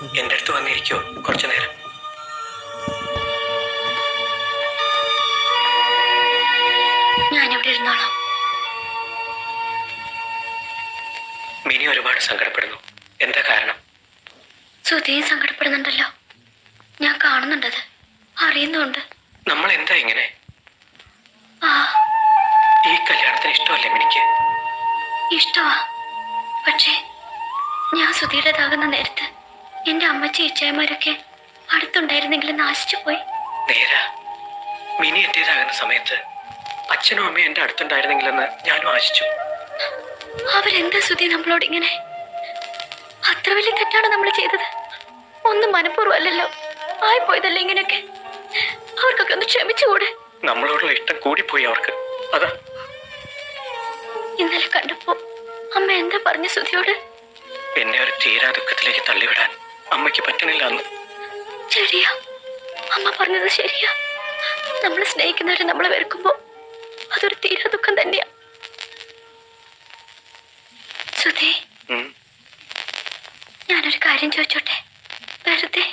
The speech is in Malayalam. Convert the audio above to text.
എന്റെ അടുത്ത് വന്നിരിക്കോ. കുറച്ചു നേരം. ഞാൻ ഇവിടെ ഇരുന്നോളാം. മിനി ഒരുപാട് സങ്കടപ്പെടുന്നു. എന്താ കാരണം? സുധിയും സങ്കടപ്പെടുന്നുണ്ടല്ലോ. ഞാൻ കാണുന്നുണ്ടത് അറിയുന്നുണ്ട്. നമ്മൾ എന്താ ഇങ്ങനെ ഈ കല്യാണത്തിന് ഇഷ്ടമല്ലേ മിനിക്ക്? ഇഷ്ടമാ പക്ഷേ ഞാൻ സുധീരതാകുന്ന നേരത്ത് എന്റെ അമ്മച്ചി ഇച്ചായമാരൊക്കെ അടുത്തുണ്ടായിരുന്നെങ്കിൽ നാശിച്ചു പോയി. നേരാ. മിനി എന്റേതാകുന്ന സമയത്ത് അച്ഛനും അമ്മയും എന്റെ അടുത്തുണ്ടായിരുന്നെങ്കിലെന്ന് ഞാനും ആശിച്ചു. അവരെന്താ സുധി നമ്മളോട് ഇങ്ങനെ? അത്ര വലിയ തെറ്റാണ് നമ്മൾ ചെയ്തത്. ഒന്നും മനഃപൂർവം അല്ലല്ലോ ആയിപ്പോയതല്ലേ ഇങ്ങനെയൊക്കെ? അവർക്കൊക്കെ ഒന്ന് ക്ഷമിച്ചുകൂടെ? നമ്മളോടുള്ള ഇഷ്ടം കൂടിപ്പോയി അവർക്ക്. അതാ. ഇന്നലെ കണ്ടപ്പോ അമ്മ എന്താ പറഞ്ഞു സുധിയോട് എന്നെ ഒരു തീരാ ദുഃഖത്തിലേക്ക് തള്ളിവിടാൻ. അമ്മയ്ക്ക് പറ്റണില്ല എന്ന് ശരിയാ. അമ്മ പറഞ്ഞത് ശരിയാ. നമ്മൾ സ്നേഹിക്കുന്നവരെ നമ്മളെ വെറുക്കുമ്പോ അതൊരു തീരാ ദുഃഖം തന്നെയാ. സുധി. ഞാനൊരു കാര്യം ചോദിച്ചോട്ടെ? വെറുതെ.